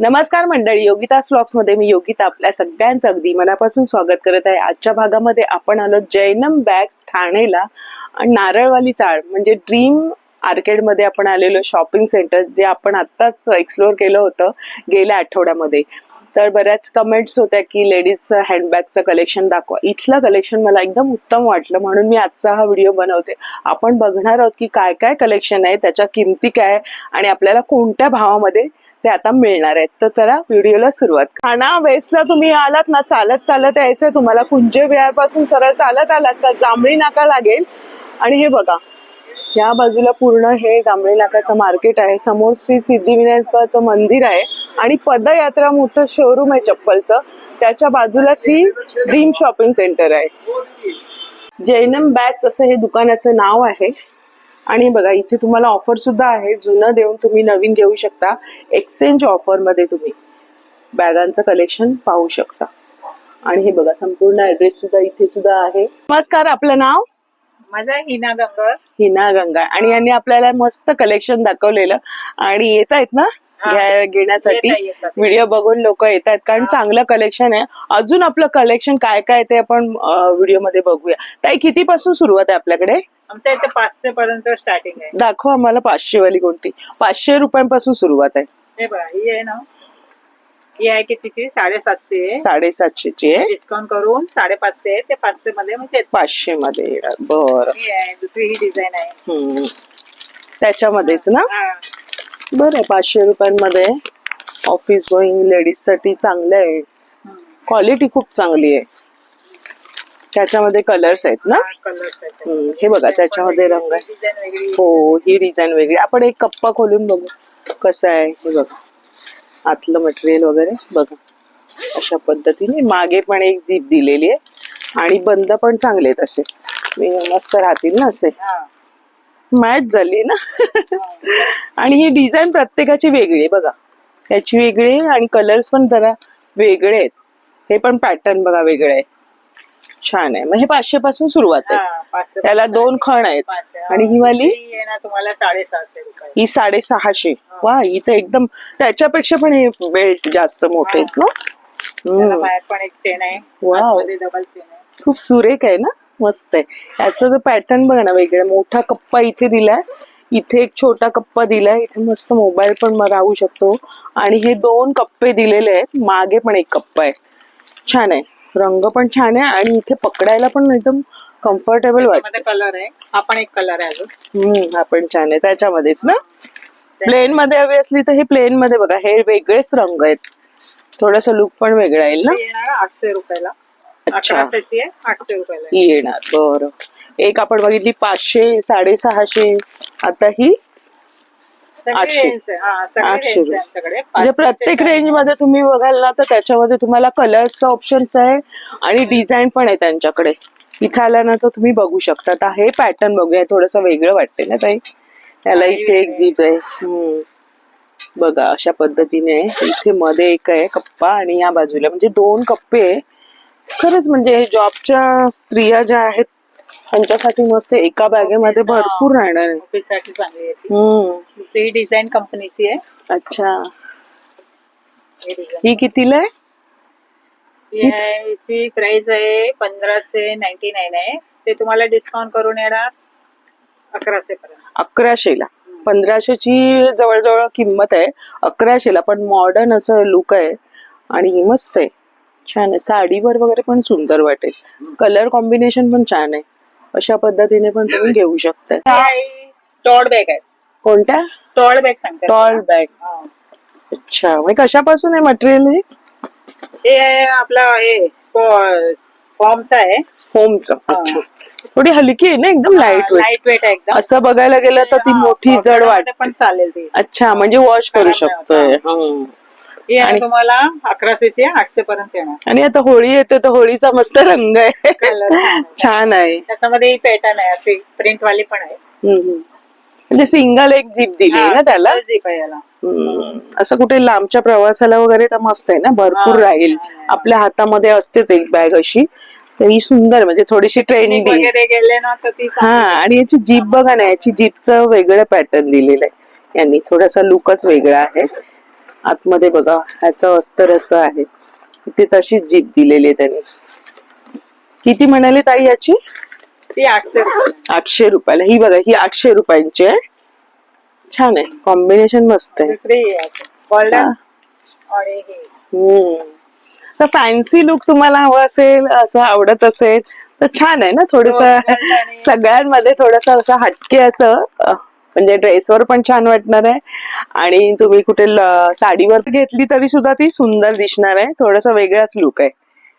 नमस्कार मंडळी योगिता स्लॉक्समध्ये मी योगिता आपल्या सगळ्यांचं अगदी मनापासून स्वागत करत आहे. आजच्या भागामध्ये आपण आलो जैनम बॅग्स ठाणेला आणि नारळवाली चाळ म्हणजे ड्रीम आर्केडमध्ये आपण आलेलो शॉपिंग सेंटर जे आपण आत्ताच एक्सप्लोअर केलं होतं गेल्या आठवड्यामध्ये. तर बऱ्याच कमेंट्स होत्या की लेडीज हँडबॅगचं कलेक्शन दाखवा. इथलं कलेक्शन मला एकदम उत्तम वाटलं म्हणून मी आजचा हा व्हिडिओ बनवते. आपण बघणार आहोत की काय काय कलेक्शन आहे त्याच्या किमती काय आणि आपल्याला कोणत्या भावामध्ये ते आता मिळणार आहेत. तर चला व्हिडिओला सुरुवात खाना वेस्टला तुम्ही आलात ना चालत चालत यायचंय तुम्हाला. कुंजे विहारपासून सरळ चालत आलात तर जांभळी नाका लागेल. आणि हे बघा या बाजूला पूर्ण हे जांभळी नाकाचं मार्केट आहे. समोर श्री सिद्धिविनायकाचं मंदिर आहे. आणि पदयात्रा मोठं शोरूम आहे चप्पलचं. त्याच्या बाजूलाच ही ड्रीम शॉपिंग सेंटर आहे. जैनम बॅग्स असं हे दुकानाचं नाव आहे. आणि बघा इथे तुम्हाला ऑफर सुद्धा आहे. जुनं देऊन तुम्ही नवीन घेऊ शकता. एक्सचेंज ऑफरमध्ये तुम्ही बॅगांचं कलेक्शन पाहू शकता. आणि हे बघा संपूर्ण ऍड्रेस सुद्धा इथे सुद्धा आहे. नमस्कार आपलं नाव? माझा हिना गंगर हिना गंगा आणि यांनी आपल्याला मस्त कलेक्शन दाखवलेलं. आणि येत आहेत ना घेण्यासाठी. व्हिडिओ बघून लोक येत आहेत कारण चांगलं कलेक्शन आहे. अजून आपलं कलेक्शन काय काय ते आपण व्हिडिओमध्ये बघूया. ताई कितीपासून सुरुवात आहे आपल्याकडे? आमच्या इथे पाचशे पर्यंत स्टार्टिंग आहे. दाखवा आम्हाला पाचशे वाली कोणती. पाचशे रुपयांपासून सुरुवात आहे. हे बघा ही आहे ना. ही आहे कितीची? साडेसातशे. आहे साडेसातशेची आहे. डिस्काउंट करून साडेपाचशे आहे. ते पाचशे मध्ये म्हणजे पाचशे मध्ये येणार. बरं. ही आहे दुसरी ही डिझाईन आहे. हम्म. त्याच्यामध्येच ना? हा. बरं पाचशे रुपयांमध्ये ऑफिस गोईंग लेडीजसाठी चांगलं आहे. हम्म. क्वालिटी खूप चांगली आहे. त्याच्यामध्ये कलर्स आहेत ना? हा, आहेत. हम्म, हे बघा त्याच्यामध्ये रंग आहे. डिझाईन वेगळी. हो ही डिझाईन वेगळी. आपण एक कप्पा खोलून बघू कसं आहे. हे बघा आतलं मटेरियल वगैरे बघा. अशा पद्धतीने. मागे पण एक जीप दिलेली आहे. आणि बंद पण चांगले आहेत असे. मी मस्त राहतील ना असे. हा. मॅच झाली ना? आणि ही डिझाईन प्रत्येकाची वेगळी आहे बघा. याची वेगळी आहे आणि कलर्स पण जरा वेगळे आहेत. हे पण पॅटर्न बघा वेगळे आहे. छान आहे. मग हे पाचशे पासून सुरुवात आहे. हा, त्याला दोन खण आहेत. हा. आणि ही वाली? ही तुम्हाला साडेसहाशे रुपये. ही साडेसहाशे. वा इथं एकदम त्याच्यापेक्षा पण हे बेल्ट जास्त मोठे आहेत ना त्याला हम्म, बाहेर पण एक चेन आहे. वाव. डबल चेन आहे. खूप सुरेख आहे ना? मस्त आहे. याचा जो पॅटर्न बघा ना वेगळा. मोठा कप्पा इथे दिलाय. इथे एक छोटा कप्पा दिलाय. इथे मस्त मोबाईल पण म- राहू शकतो. आणि हे दोन कप्पे दिलेले आहेत. मागे पण एक कप्पा आहे. छान आहे. रंग पण छान आहे आणि इथे पकडायला पण एकदम कम्फर्टेबल वाटत. कलर आहे. हा पण एक कलर आहे अजून. हम्म हा पण छान आहे. त्याच्यामध्येच ना? प्लेन मध्ये हवी असली तर हे प्लेन मध्ये बघा. हे वेगळेच रंग आहेत. थोडस लुक पण वेगळा येईल ना? येणार आठशे रुपयाला. अच्छा. आहे आठशे रुपयाला आहे. येणार. बरं. एक आपण बघितली पाचशे साडेसहाशे. आता ही आठशे. रुपये. म्हणजे प्रत्येक रेंजमध्ये तुम्ही बघाल ना तर त्याच्यामध्ये तुम्हाला कलर्सचं ऑप्शनच आहे आणि डिझाईन पण आहे त्यांच्याकडे. इथे आल्यानंतर तुम्ही बघू शकता आता हे पॅटर्न बघूया. थोडस वेगळं वाटते ना ताई? त्याला इथे एक जीप आहे. बघा अशा पद्धतीने. इथे मध्ये एक आहे कप्पा आणि या बाजूला. म्हणजे दोन कप्पे. आहे खरंच म्हणजे जॉबच्या स्त्रिया ज्या आहेत त्यांच्यासाठी मस्त एका बॅगेमध्ये. भरपूर राहणार आहे. ऑफिससाठी चांगली आहे ती. हम्म. ही डिझाईन कंपनीची आहे. अच्छा. ही कितीला आहे? ही प्राइस आहे पंधराशे नाईन्टी नाईन आहे. ते तुम्हाला डिस्काउंट करून येणार अकराशे पर्यंत. अकराशेला. पंधराशेची जवळजवळ किंमत आहे. अकराशेला पण मॉडर्न असं लुक आहे. आणि मस्त आहे. छान आहे. साडीवर वगैरे पण सुंदर वाटेल. कलर कॉम्बिनेशन पण छान आहे. अशा पद्धतीने पण तुम्ही घेऊ शकता टॉड बॅग आहे. कोणत्या? टॉड बॅग सांगते टॉल बॅग. अच्छा म्हणजे कशापासून आहे मटेरियल हे? हे आपला हे फॉर्मचा आहे. होमचं अच्छा. थोडी हलकी आहे ना एकदम लाइट वेट लाइट वेट आहे एकदम. असं बघायला गेलं तर ती मोठी जड वाटते. पण चालेल ती. अच्छा म्हणजे वॉश करू शकतोय. हं. आणि- तुम्हाला अकराशेची आठशे पर्यंत येणार. आणि आता होळी येते तर होळीचा मस्त रंग आहे. छान आहे. त्याच्यामध्ये ही पॅटर्न आहे अशी प्रिंट वाली पण आहे. म्हणजे सिंगल एक जीप दिली आहे ना त्याला? zip आहे याला. असं कुठे लांबच्या प्रवासाला वगैरे तर मस्त आहे ना भरपूर राहील. आपल्या हातामध्ये असतेच एक बॅग अशी. ही सुंदर म्हणजे थोडीशी ट्रेंडी वगैरे गेले ना हा आणि याची जीप बघा ना याची जीपचं वेगळं पॅटर्न दिलेलं आहे. यांनी थोडासा लुकच वेगळा आहे. आतमध्ये बघा ह्याचं अस्तर असं आहे. इथे तशीच जीप दिलेली आहे त्याने. किती म्हणाले ताई याची? ती आठशे रुपये आठशे रुपयाला. ही बघा ही आठशे रुपयांची आहे. छान आहे. कॉम्बिनेशन मस्त आहे. फॅन्सी लुक तुम्हाला हवं असेल असं आवडत असेल तर छान आहे ना थोडस हो, सगळ्यांमध्ये थोडस असं हटके असं म्हणजे ड्रेसवर पण छान वाटणार आहे. आणि तुम्ही कुठे साडीवर घेतली तरी सुद्धा ती सुंदर दिसणार आहे. थोडस वेगळाच लुक आहे.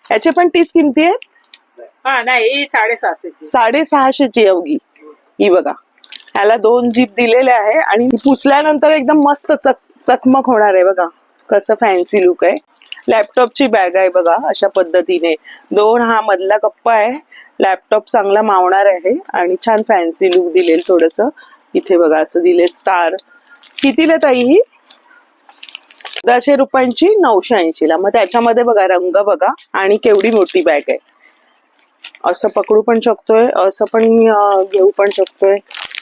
याचे पण तीच किमती आहे हा नाही साडेसहाशेची साडेसहाशेची अवघी ही बघा. ह्याला दोन जीप दिलेले आहे आणि पुसल्यानंतर एकदम मस्त चक चकमक होणार आहे बघा. कसं फॅन्सी लुक आहे. लॅपटॉपची बॅग आहे बघा अशा पद्धतीने. दोन हा मधला कप्पा आहे. लॅपटॉप चांगला मावणार आहे आणि छान फॅन्सी लुक दिलेल थोडस. इथे बघा असं दिले स्टार कितीला ताई ही? दशे रुपयांची नऊशे ऐंशीला. मग त्याच्यामध्ये बघा रंग बघा आणि केवढी मोठी बॅग आहे. असं पकडू पण शकतोय असं पण घेऊ पण शकतोय.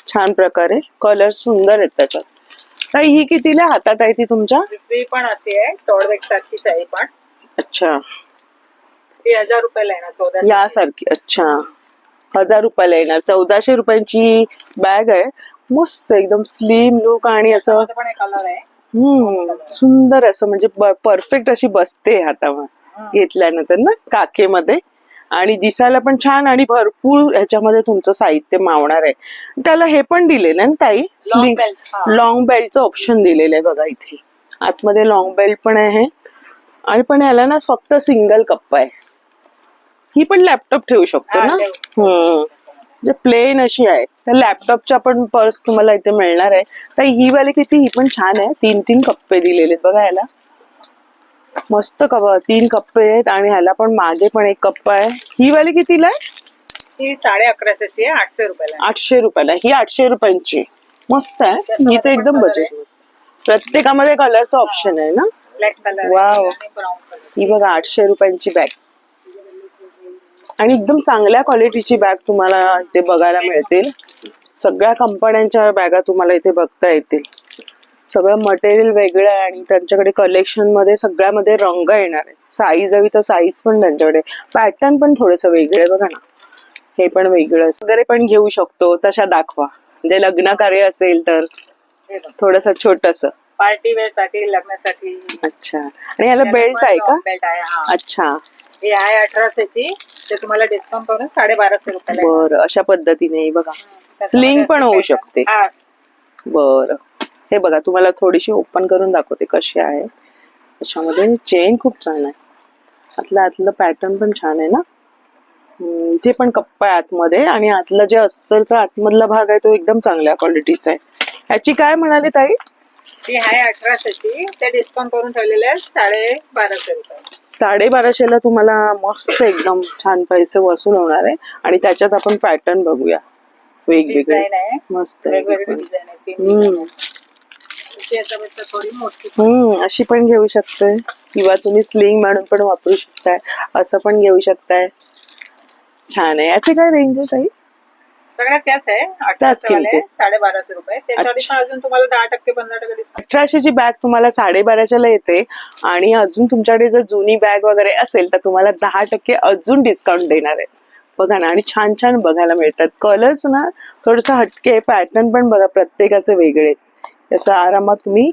छान प्रकारे. कलर सुंदर आहेत त्याच्यात. ताई ही कितीला हातात आहे ती तुमच्या? दुसरी पण अशी आहे टॉडबॅग सारखीच आहे ही पण. अच्छा. हजार रुपयाला ना चौदा यासारखी अच्छा. हजार रुपयाला येणार. चौदाशे रुपयांची बॅग आहे. मस्त एकदम स्लिम लुक आणि असं हम्म सुंदर असं म्हणजे परफेक्ट अशी बसते हातावर घेतल्यानंतर ना काकेमध्ये. आणि दिसायला पण छान आणि भरपूर ह्याच्यामध्ये तुमचं साहित्य मावणार आहे. त्याला हे पण दिले ना ताई? स्लिंग. लॉंग बेल्टचं ऑप्शन दिलेलं आहे बघा इथे. आतमध्ये लॉंग बेल्ट पण आहे. आणि पण याला ना फक्त सिंगल कप्पा आहे. ही पण लॅपटॉप ठेवू शकतो ना. हम्म. म्हणजे प्लेन अशी आहे. तर लॅपटॉपच्या पण पर्स तुम्हाला इथे मिळणार आहे. तर ही वाली किती? ही पण छान आहे. तीन तीन कप्पे दिलेले आहेत बघा ह्याला मस्त कप तीन कप्पे आहेत आणि ह्याला पण मागे पण एक कप्पा आहे. ही वाली कितीला आहे? ही साडे अकराशेची आहे आठशे रुपयाला आहे. आठशे रुपयाला ही आठशे रुपयांची. मस्त आहे. ही तर एकदम बजेट प्रत्येकामध्ये कलरचा ऑप्शन आहे ना? ब्लॅक कलर ही बघा आठशे रुपयांची बॅग आणि एकदम चांगल्या क्वालिटीची बॅग तुम्हाला इथे बघायला मिळतील. सगळ्या कंपन्यांच्या बॅगा तुम्हाला इथे बघता येतील. सगळं मटेरियल वेगळं आहे आणि त्यांच्याकडे कलेक्शनमध्ये सगळ्यामध्ये रंग येणार आहे साईज हवी तर साईज पण त्यांच्याकडे. पॅटर्न पण थोडस वेगळं आहे बघा ना. हे पण वेगळं. वगैरे पण घेऊ शकतो. तशा दाखवा. म्हणजे लग्न कार्य असेल तर. थोडस छोटस. पार्टी वेअरसाठी लग्नासाठी. अच्छा. आणि ह्याला बेल्ट आहे का? बेल्ट आहे अच्छा. ही आहे अठराशेची ते तुम्हाला डिस्काउंट करून साडे बाराशे रुपयाला आहे. बरं अशा पद्धतीने बघा. स्लिंग पण होऊ. शकते. हा. बरं. हे बघा तुम्हाला थोडीशी ओपन करून दाखवते कशी आहे. त्याच्यामध्ये चेन खूप छान आहे. आतलं आतलं पॅटर्न पण छान आहे ना? हम्म, इथे पण कप्पा आहे आतमध्ये आणि आतलं जे अस्तरचा आतमधला भाग आहे तो एकदम चांगल्या क्वालिटीचा आहे. ह्याची काय म्हणाली ताई? ती आहे अठराशेची ते डिस्काउंट करून ठेवलेले आहे साडे बाराशे रुपये. साडेबाराशेला तुम्हाला मस्त एकदम छान पैसे वसूल होणार आहे. आणि त्याच्यात आपण पॅटर्न बघूया. वेगवेगळे. मस्त. हम्म. अशी पण घेऊ शकते. किंवा तुम्ही स्लिंग म्हणून पण वापरू शकताय. असं पण घेऊ शकताय. छान आहे. याची काय रेंज आहे ताई? त्याच आहे त्याच अठराशे वाले किमती. साडे बाराशे रुपये. पण अजून तुम्हाला दहा टक्के पंधरा टक्के डिस्काउंट अठराशेची बॅग तुम्हाला साडेबाराशेला येते आणि अजून तुमच्याकडे जर जुनी बॅग वगैरे असेल तर तुम्हाला दहा टक्के अजून डिस्काउंट देणार आहे. बघा ना आणि छान छान बघायला मिळतात. कलर्स ना थोडस हटके पॅटर्न पण बघा प्रत्येकाचे वेगळे असं आरामात तुम्ही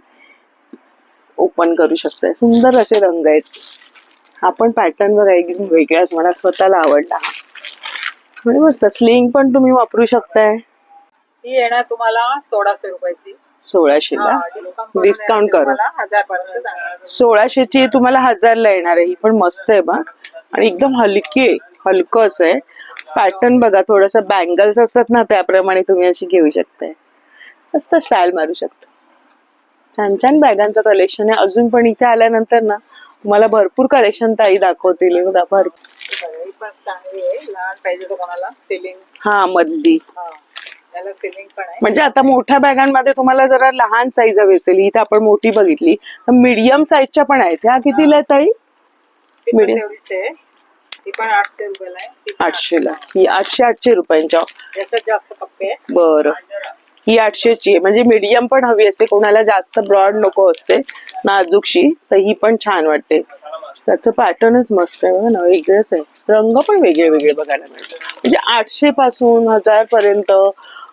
ओपन करू शकताय. सुंदर असे रंग आहेत. हा पण पॅटर्न बघा एकदम वेगळाच मला स्वतःला आवडला हा. म्हणजे मस्त स्लिंग पण तुम्ही वापरू शकताय. ही येणार तुम्हाला सोळाशे रुपयाची. सोळाशेला डिस्काउंट डिस्काउंट हजार पर्यंत जाणार. सोळाशेची तुम्हाला हजारला येणार आहे. ही पण मस्त आहे बा आणि एकदम हलकी हलकस आहे. पॅटर्न बघा थोडस बँगल्स असतात ना त्याप्रमाणे तुम्ही अशी घेऊ शकताय. मस्त स्टाईल मारू शकता. छान छान बॅगांचं कलेक्शन आहे. अजून पण इथे आल्यानंतर ना तुम्हाला भरपूर कलेक्शन ताई दाखवतील. भरपूर पण चांगली आहे. लहान पाहिजे तर कोणाला. सिलिंग हा मधली. हा. याला सिलिंग पण आहे. म्हणजे आता मोठ्या बॅगांमध्ये तुम्हाला जरा लहान साईज हवी असेल. इथे आपण मोठी बघितली. तर मीडियम साईजच्या पण आहेत. ह्या कितीला आहेत ताई? ती पण medium. तेवढीच आहे. ती पण आठशे रुपयाला आहे. ती पण आठशेला ही आठशे आठशे रुपयांच्या. याच्यात जास्त कप्पे आहे बरं. ही आठशेची आहे. म्हणजे मीडियम पण हवी असते कोणाला जास्त ब्रॉड नको असते. नाजूकशी. तर ही पण छान वाटते. त्याचं पॅटर्नच मस्त आहे बघा ना वेगळंच आहे. रंग पण वेगळे वेगळे बघायला मिळतात. म्हणजे आठशे पासून हजार पर्यंत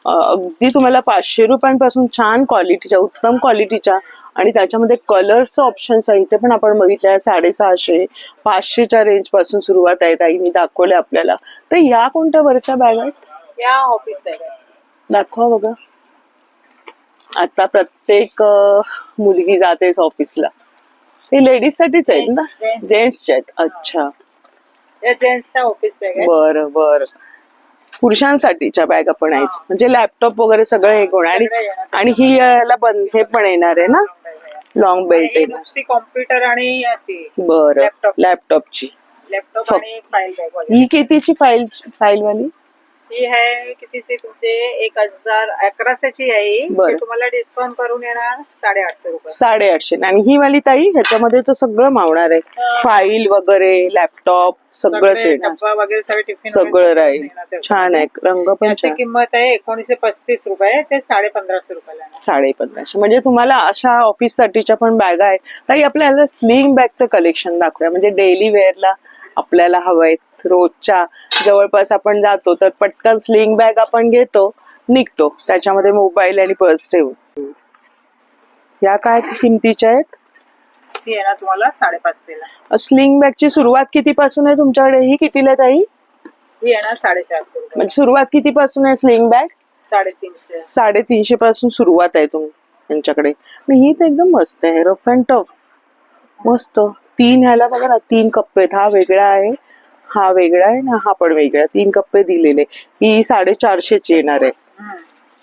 अगदी तुम्हाला पाचशे रुपयांपासून छान क्वालिटीच्या उत्तम क्वालिटीच्या आणि त्याच्यामध्ये कलर्सचं ऑप्शन्स आहे. इथे पण आपण बघितलं आहे साडेसहाशे पाचशेच्या रेंजपासून सुरुवात आहे. ताईंनी दाखवले आपल्याला. तर ह्या कोणत्या वरच्या बॅग आहेत? या ऑफिस बॅग दाखवा बघा. आता प्रत्येक मुलगी जातेच ऑफिसला हे लेडीज साठीच आहेत ना? Gents, gents. जेंट्सचे आहेत. अच्छा. या जेंट्सचा ऑफिस बॅग आहे. बर बर. पुरुषांसाठीच्या बॅगा पण आहेत. म्हणजे लॅपटॉप वगैरे सगळं हे कोण आणि सगळं येणार. आणि ही याला बंद हे पण येणार आहे ना? लॉंग बेल्ट नुसती कॉम्प्युटर आणि याची. बर. Laptop. लॅपटॉपची लॅपटॉप फक्त- आणि फाईल बॅग वगैरे. ही कितीची फाईल फाईल वाली? ही आहे कितीची तुमचे? एक हजार अकराशेची आहे ही. बरं. ते तुम्हाला डिस्काउंट करून येणार साडेआठशे रुपये. साडेआठशे. आणि ही वाली ताई ह्याच्यामध्ये तर सगळं मावणार आहे. हा. फाईल वगैरे लॅपटॉप सगळंच सगळे येणार. डब्बा वगैरे सगळे टिफिन सगळं वगैरे राहील. येणार. छान आहे. रंग पण याची छान. किंमत आहे एकोणीसशे पस्तीस रुपये. ते साडे पंधराशे रुपयाला आहे. साडे पंधराशे म्हणजे तुम्हाला अशा ऑफिस साठीच्या पण बॅगा आहेत. ताई आपल्याला स्लिंग बॅगचं कलेक्शन दाखवूया. म्हणजे डेली वेअरला आपल्याला हवंय रोजच्या जवळपास आपण जातो तर पटकन स्लिंग बॅग आपण घेतो निघतो. त्याच्यामध्ये मोबाईल आणि पर्स ठेवून. या काय किमतीच्या आहेत? ती येणार तुम्हाला साडेपाचशेला. स्लिंग बॅगची सुरुवात कितीपासून आहे तुमच्याकडे? ही कितीला आहे ताई? ही येणार साडेचारशे म्हणजे सुरुवात कितीपासून आहे स्लिंग बॅग साडेतीनशे. साडेतीनशे पासून सुरुवात आहे तुम त्यांच्याकडे ही तर एकदम मस्त आहे रफ अँड टफ मस्त. तीन ह्याला बघा ना तीन कप्पे हा वेगळा आहे. हा वेगळा आहे ना हा पण वेगळा तीन कप्पे दिलेले. ही साडेचारशेची येणार आहे.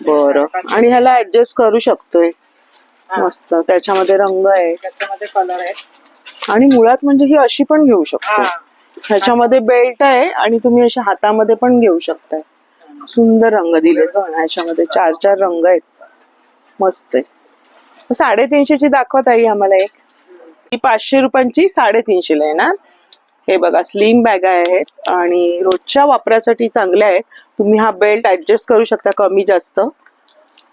बरं. आणि ह्याला ऍडजस्ट करू शकतोय. मस्त. त्याच्यामध्ये रंग आहे. त्याच्यामध्ये कलर आहे. आणि मुळात म्हणजे ही अशी पण घेऊ शकतो. ह्याच्यामध्ये बेल्ट आहे आणि तुम्ही अशा हातामध्ये पण घेऊ शकताय. सुंदर रंग दिले ह्याच्यामध्ये चार चार रंग आहेत. मस्त आहे. साडेतीनशेची दाखवत आहे आम्हाला एक. ही पाचशे रुपयांची साडेतीनशेला आहे ना हे बघा स्लिम बॅग आहेत आणि रोजच्या वापरासाठी चांगल्या आहेत. तुम्ही हा बेल्ट ऍडजस्ट करू शकता कमी जास्त.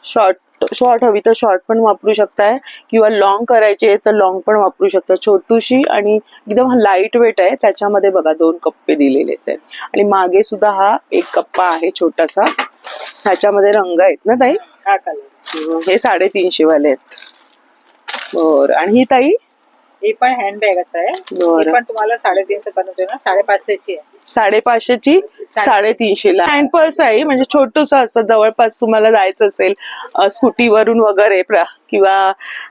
शॉर्ट शॉर्ट हवी तर शॉर्ट पण वापरू शकताय. किंवा लॉंग करायचे तर लॉंग पण वापरू शकता. छोटूशी आणि एकदम लाइट वेट आहे. त्याच्यामध्ये बघा दोन कप्पे दिलेले आहेत. आणि मागे सुद्धा हा एक कप्पा आहे छोटासा. ह्याच्यामध्ये रंग आहेत ना ताई? हा कलर हे साडेतीनशे वाले आहेत. बर. आणि ही ताई? ही पण हँड बॅगच आहे. बरं. ही पण तुम्हाला साडेतीनशे पर्यंत येणार साडेपाचशेची आहे. साडेपाचशेची साडेतीनशेला हँड पर्स आहे म्हणजे छोटस असं जवळपास तुम्हाला जायचं असेल अ, स्कूटीवरून वगैरे प्र- किंवा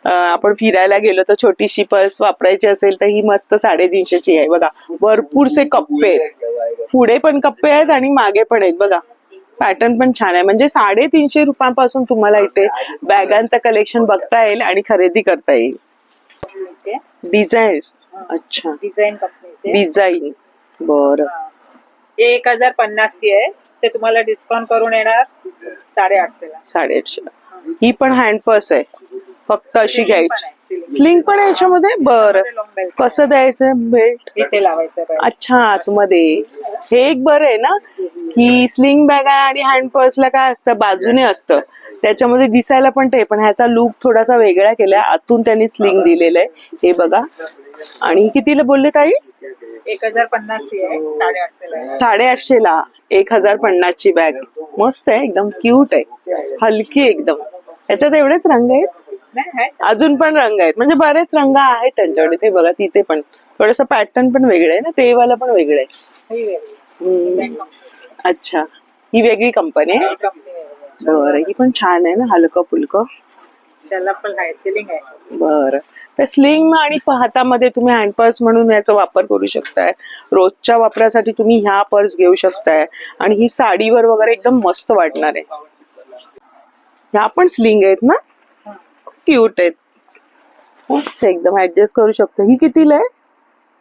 अ, आपण फिरायला गेलो तर छोटीशी पर्स वापरायची असेल तर ही मस्त साडेतीनशेची आहे बघा. भरपूरसे कप्पे. आहेत पुढे पण कप्पे आहेत आणि मागे पण आहेत बघा. पॅटर्न पण छान आहे. म्हणजे साडेतीनशे रुपयांपासून तुम्हाला इथे बॅगांचं कलेक्शन बघता येईल आणि खरेदी करता येईल. कंपनीचे डिझाईन अच्छा. डिझाईन कंपनीचे डिझाईन बरं. हा. एक हजार पन्नासची आहे. ते तुम्हाला डिस्काउंट करून येणार साडेआठशेला साडेआठशे ही. पण हँड पर्स आहे. फक्त अशी घ्यायची. स्लिंग पण आहे. याच्यामध्ये? बरं. कसं द्यायचं? बेल्ट इथे लावायचं. अच्छा आतमध्ये. हे एक बरं आहे ना की स्लिंग बॅग आहे आणि हँड पर्सला काय असतं? बाजूने असतं. त्याच्यामध्ये दिसायला पण ते पण ह्याचा लुक थोडासा वेगळा केलाय. आतून त्यांनी स्लिंग दिलेलं आहे. हे बघा. आणि कितीला बोलले ताई? एक हजार आहे. साडेआठशे ला एक हजार पन्नासची बॅग मस्त आहे. एकदम क्यूट आहे. हलकी एकदम. याच्यात एवढेच रंग आहेत? अजून पण रंग आहेत. म्हणजे बरेच रंग आहेत त्यांच्याकडे. ते बघा तिथे पण. थोडस पॅटर्न पण वेगळं आहे ना? ते वाला पण वेगळं आहे. अच्छा. ही वेगळी कंपनी आहे. बरं ही पण छान आहे ना हलकं फुलकं त्याला पण आहे सिलिंग आहे. बरं. तर स्लिंग आणि हातामध्ये तुम्ही हँड पर्स म्हणून याचा वापर करू शकताय. रोजच्या वापरासाठी तुम्ही ह्या पर्स घेऊ शकताय. आणि ही साडीवर वगैरे एकदम मस्त वाटणार आहे. ह्या पण स्लिंग आहेत ना. क्यूट आहेत. मस्त एकदम ऍडजस्ट करू शकतो. ही कितीला आहे?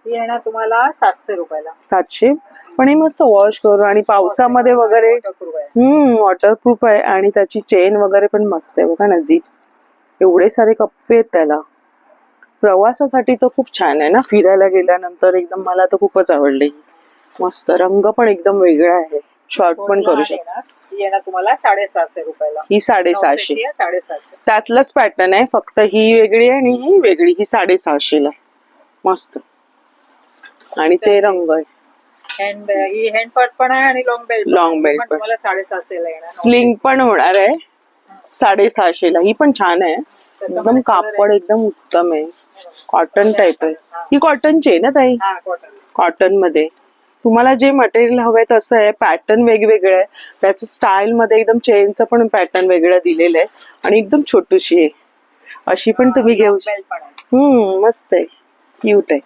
ही येणार तुम्हाला सातशे रुपयाला. सातशे? पण ही मस्त वॉश करू आणि पावसामध्ये वगैरे Waterproof आहे. हम्म वॉटरप्रूफ आहे आणि त्याची चेन वगैरे पण मस्त आहे. बघा ना जीप एवढे सारे कप्पे आहेत त्याला. प्रवासासाठी तर खूप छान आहे ना. फिरायला गेल्यानंतर एकदम मला तर खूपच आवडले. मस्त रंग पण एकदम वेगळा आहे. शॉर्ट पण करू शकता. ही तुम्हाला साडेसहाशे रुपयाला. ही साडेसहाशे. नऊशेची आहे, साडेसहाशे. त्यातलंच पॅटर्न आहे. फक्त ही वेगळी आहे आणि ही वेगळी. ही साडेसहाशेला. मस्त. आणि ते रंग आहे. हँड ही हँड पर्स पण आहे आणि लॉंग बेल्ट Long belt पण. तुम्हाला साडेसहाशेला येणार स्लिंग पण होणार आहे. साडेसहाशेला. ही पण छान आहे. एकदम कापड एकदम उत्तम आहे. कॉटन टाईप आहे. ही. कॉटनची आहे ना ताई? हा कॉटन कॉटनमध्ये. तुम्हाला जे मटेरियल हवंय तसं आहे. पॅटर्न वेगवेगळं आहे. त्याचं स्टाईल मध्ये एकदम चेनचं पण पॅटर्न वेगळं दिलेलं आहे. आणि एकदम छोटीशी आहे. अशी पण तुम्ही घेऊ शकता बेल्ट पण आहे. हम्म मस्त आहे. क्यूट आहे.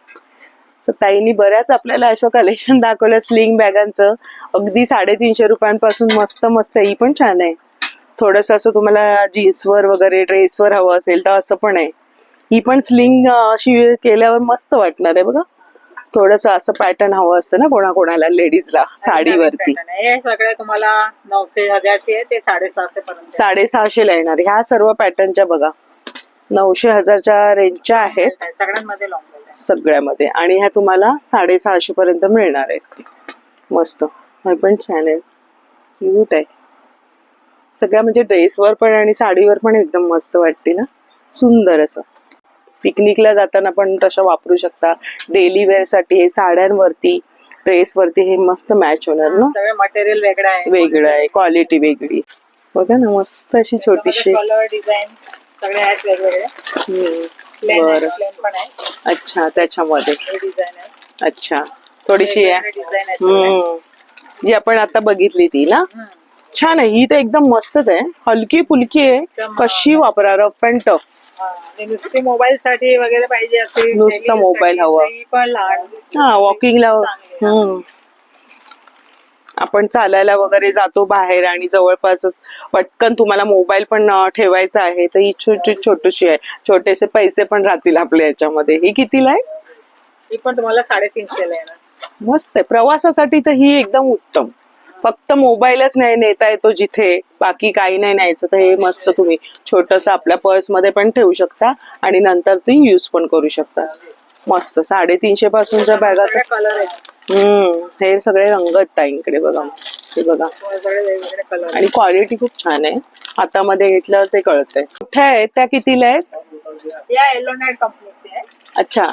तर ताईंनी बऱ्याच आपल्याला असं कलेक्शन दाखवलं स्लिंग बॅगांचं अगदी साडेतीनशे रुपयांपासून मस्त मस्त. ही पण छान आहे. थोडस असं तुम्हाला जीन्सवर वगैरे ड्रेसवर हवं असेल तर असं पण आहे. ही पण स्लिंग अशी केल्यावर मस्त वाटणार आहे बघा. थोडस असं पॅटर्न हवं असतं ना कोणाकोणाला लेडीजला साडीवरती. सगळे तुम्हाला नऊशे हजारचे आहे ते साडेसहाशे पर्यंत साडेसहाशेला येणार ह्या सर्व पॅटर्नच्या बघा. नऊशे हजारच्या रेंजच्या आहेत. सगळ्यांमध्ये सगळ्यामध्ये. आणि ह्या तुम्हाला साडेसहाशे पर्यंत मिळणार आहेत मस्त. हे पण छान आहे. क्यूट आहे. सगळ्या म्हणजे ड्रेसवर पण आणि साडीवर पण एकदम मस्त वाटते ना. सुंदर असं. पिकनिकला जाताना पण तशा वापरू शकता. डेली वेअरसाठी हे साड्यांवरती ड्रेसवरती हे मस्त मॅच होणार ना. सगळे मटेरियल वेगळं आहे. वेगळं आहे. क्वालिटी वेगळी. बघा ना मस्त अशी छोटीशी. डिझाईन सगळे आहेत वेगवेगळे. हम्म. प्लेन बरं. प्लेन पण आहे. अच्छा त्याच्यामध्ये. डिझाईन आहे. अच्छा थोडीशी आहे. डिझाईन आहे हम्म. जी आपण आता बघितली ती ना. छान आहे ही तर एकदम मस्तच आहे. हलकी फुलकी आहे कशी वापरा रफ अँड टफ हा, नुसती मोबाईल साठी वगैरे पाहिजे असेल नुसतं mobile साठी हवं. तरी पण लहान. हा वॉकिंगला चांगली आहे. हम्म. आपण चालायला वगैरे जातो बाहेर आणि जवळपासच पटकन तुम्हाला मोबाईल पण ठेवायचा आहे. तर ही छोटी छोटीशी आहे. छोटेसे पैसे पण राहतील आपल्या याच्यामध्ये. ही कितीला आहे? ही पण तुम्हाला साडेतीनशे ला येणार. मस्त आहे. प्रवासासाठी तर ही एकदम उत्तम. फक्त मोबाईलच नाही नेता येतो जिथे. बाकी काही नाही न्यायचं. तर हे मस्त तुम्ही छोटस आपल्या पर्समध्ये पण ठेवू शकता आणि नंतर ती युज पण करू शकता. मस्त. साडेतीनशे पासूनच्या बॅगा सगळे कलर आहेत. हम्म. हे सगळे रंगत इकडे बघा. हे बघा. कलर आणि क्वालिटी खूप छान आहे. हातामध्ये घेतलं ते कळतंय. कुठे आहेत? त्या कितीला आहेत? आहे. अच्छा.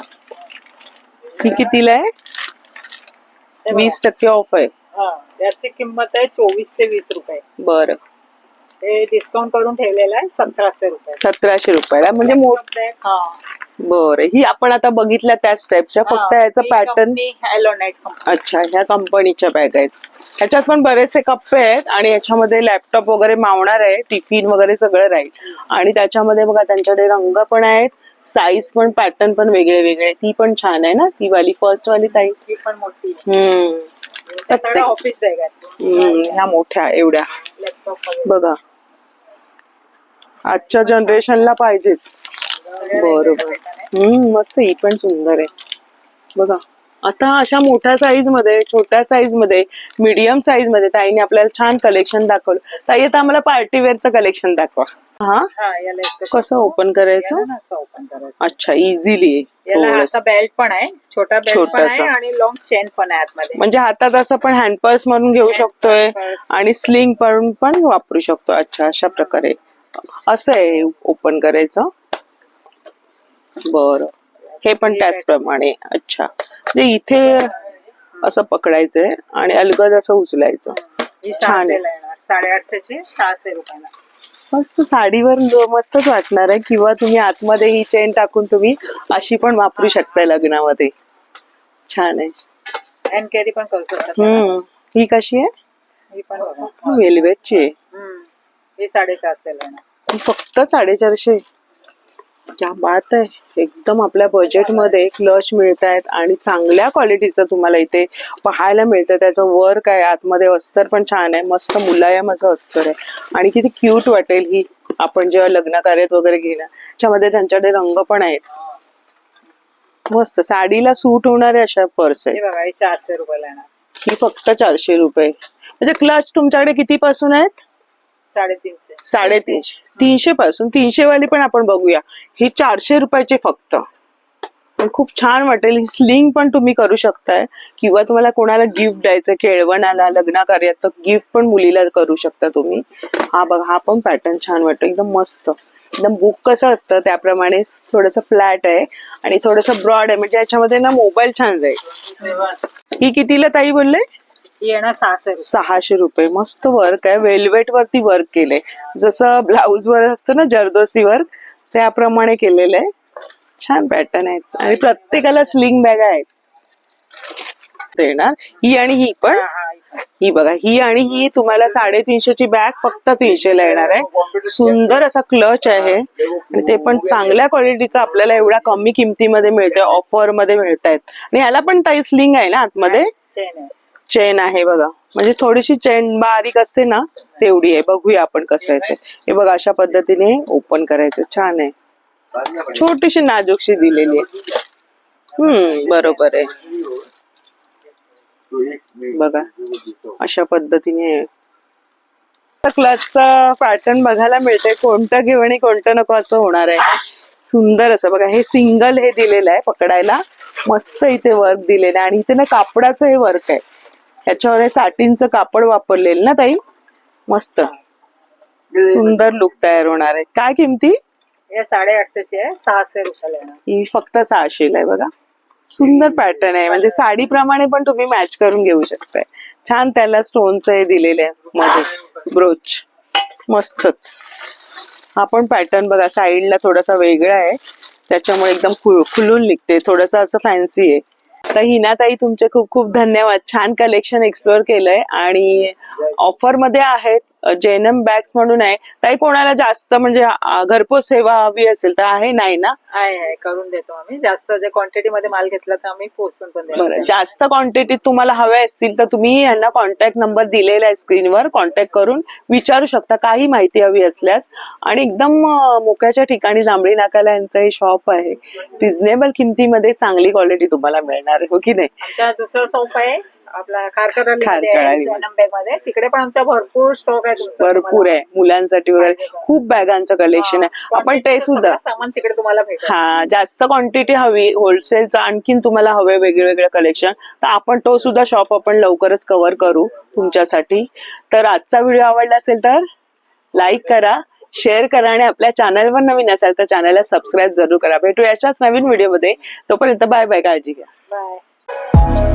ही कितीला आहे? हे. वीस टक्के ऑफ आहे. हा याची किंमत आहे चोवीस ते वीस रुपये. बरं. हे डिस्काउंट करून ठेवलेलं आहे सतराशे रुपये. सतराशे रुपयाला? म्हणजे मोठ हा. बरं. ही आपण आता बघितल्या त्याच टाईपच्या फक्त याचं पॅटर्न अच्छा ह्या कंपनीच्या बॅग आहेत. ह्याच्यात पण बरेचसे कप्पे आहेत आणि याच्यामध्ये लॅपटॉप वगैरे मावणार आहे टिफिन वगैरे सगळं राहील. आणि त्याच्यामध्ये बघा त्यांच्याकडे रंग पण आहेत साईज पण पॅटर्न पण वेगळे वेगळे ती पण छान आहे ना ती वाली फर्स्ट वाली ताई? ही पण मोठी आहे. हम्म. ऑफिस बॅग आहेत हम्म, ह्या मोठ्या एवढ्या. बघा. आजच्या जनरेशनला पाहिजेच. बरोबर. हम्म मस्त ही पण सुंदर आहे. बघा आता अशा मोठ्या साईजमध्ये छोट्या साईजमध्ये मीडियम साईजमध्ये ताईने आपल्याला छान कलेक्शन दाखवलं. ताई आता आम्हाला पार्टी वेअरचं कलेक्शन दाखवा. हा? हा कसं ओपन करायचं. अच्छा इझिली याला बेल्ट पण आहे. छोटा बेल्ट पण आहे छोटासा. आणि लॉंग चेन पण आहे आतमध्ये. म्हणजे हातात असं पण हँड पर्स म्हणून घेऊ शकतोय. आणि स्लिंग पण पण वापरू शकतो. अच्छा अशा प्रकारे. असं आहे ओपन करायचं. बर. हे पण त्याचप्रमाणे अच्छा. म्हणजे इथे असं पकडायचंय आणि अलगद असं उचलायचं. छान साडेआठशेचे सहाशे रुपयाला मस्त साडीवर मस्तच वाटणार आहे. किंवा तुम्ही आतमध्ये ही चेन टाकून तुम्ही अशी पण वापरू शकताय लग्नामध्ये. छान आहे. कॅरी पण करू हम्म. ही कशी आहे? ही. वेलवेटची आहे. ही साडेचारशेला येणार. ही फक्त साडेचारशे. क्या बात आहे. एकदम आपल्या बजेटमध्ये क्लच मिळत आहेत आणि चांगल्या क्वालिटीचं तुम्हाला इथे पाहायला मिळतं. त्याचं वर्क आहे आतमध्ये अस्तर पण छान आहे. मस्त मुलायम असं अस्तर आहे. आणि किती क्यूट वाटेल ही. आपण जेव्हा लग्न कार्यात वगैरे घेणं त्याच्यामध्ये त्यांच्याकडे रंग पण आहेत. मस्त. साडीला सूट होणारे अशा पर्स आहेत. हे बघा ही चारशे रुपयाला येणार. ही फक्त चारशे रुपये. म्हणजे क्लच तुमच्याकडे किती पासून आहेत? साडेतीनशे. साडेतीनशे. तीनशे पासून तीनशे वाली पण आपण बघूया. ही चारशे रुपयाची फक्त. पण खूप छान वाटेल. ही स्लिंग पण तुम्ही करू शकताय. किंवा तुम्हाला कोणाला गिफ्ट द्यायचं केळवणाला लग्न कार्यात तर गिफ्ट पण मुलीला करू शकता तुम्ही. हा बघा हा पण पॅटर्न छान वाटतो. एकदम मस्त. एकदम बुक कसं असतं त्याप्रमाणे थोडस फ्लॅट आहे. आणि थोडस ब्रॉड आहे. म्हणजे याच्यामध्ये ना मोबाईल छान जाईल ही कितीला ताई बोलले? येणार सहाशे रुपये. सहाशे रुपये. मस्त वर्क आहे. वेल्वेट वरती वर्क केलंय. जसं ब्लाऊज वर असतं ना जरदोसी वर्क त्याप्रमाणे केलेलं आहे. छान पॅटर्न आहेत. आणि प्रत्येकाला स्लिंग बॅग आहेत. देणार. ही आणि ही पण. हा, बघा. ही आणि ही तुम्हाला साडेतीनशेची बॅग फक्त तीनशेला येणार आहे. सुंदर असा क्लच आहे. आणि ते पण चांगल्या क्वालिटीचा आपल्याला एवढ्या कमी किमतीमध्ये मिळते ऑफरमध्ये मिळत आहेत आणि ह्याला पण ताई स्लिंग आहे ना आतमध्ये? चेन आहे बघा. म्हणजे थोडीशी चेन बारीक असते ना तेवढी आहे. बघूया आपण कसं आहे ते. हे बघा अशा पद्धतीने ओपन करायचं. छान आहे. छोटीशी नाजूकशी दिलेली आहे. हम्म बरोबर आहे. बघा अशा पद्धतीने क्लासचा पॅटर्न बघायला मिळते कोणतं घेऊ आणि कोणतं नको असं होणार आहे. सुंदर असं. बघा हे सिंगल हे दिलेलं आहे पकडायला. मस्त इथे वर्क दिलेलं आहे. आणि इथे ना कापडाचं हे वर्क आहे. ह्याच्यावर हे साटीनचं कापड वापरलेलं ना ताई? मस्त. सुंदर लुक तयार होणार आहे. काय किमती? साडेआठशेची आहे सहाशे रुपयाला ही फक्त सहाशेला आहे बघा. सुंदर पॅटर्न आहे. म्हणजे साडीप्रमाणे पण तुम्ही मॅच करून घेऊ शकताय. छान त्याला स्टोनचं हे दिलेलं आहे मध्ये. ब्रोच मस्तच. हा पण पॅटर्न बघा साईडला थोडासा वेगळा आहे. त्याच्यामुळे एकदम खुलून निघते. थोडस असं फॅन्सी आहे. तर हिनाताई तुमचे खूप खूप धन्यवाद. छान कलेक्शन एक्सप्लोअर केलंय आणि ऑफरमध्ये आहेत. जेनम बॅग्स म्हणून आहे. ताई कोणाला जास्त म्हणजे घरपोच सेवा हवी असेल तर आहे नाही ना? आहे आहे. करून देतो आम्ही. जास्त जे क्वांटिटी मध्ये माल घेतला तर आम्ही पोचून पण देतो बरं. जास्त क्वांटिटीत तुम्हाला हवे असतील तर तुम्ही यांना कॉन्टॅक्ट नंबर दिलेला आहे स्क्रीनवर कॉन्टॅक्ट करून विचारू शकता. काही माहिती हवी असल्यास. आणि एकदम मोक्याच्या ठिकाणी जांभळी नाकाला यांचं हे शॉप आहे. रिझनेबल किमतीमध्ये चांगली क्वालिटी तुम्हाला मिळणार हो की नाही? आमचा दुसरा शॉप आहे. आपला. मध्ये तिकडे पण आमचा भरपूर स्टॉक आहे भरपूर आहे. मुलांसाठी वगैरे खूप बॅगांचं कलेक्शन आहे. आपण ते सुद्धा सामान तिकडे तुम्हाला हा जास्त क्वांटिटी हवी. होलसेलचं आणखीन तुम्हाला हवे वेगळे वेगळे कलेक्शन तर आपण तो सुद्धा शॉप आपण लवकरच कव्हर करू तुमच्यासाठी. तर आजचा व्हिडिओ आवडला असेल तर लाईक करा शेअर करा आणि आपल्या चॅनलवर नवीन असाल तर चॅनलला सबस्क्राईब जरूर करा. भेटू याच्याच नवीन व्हिडिओमध्ये तोपर्यंत बाय बाय काळजी घ्या. बाय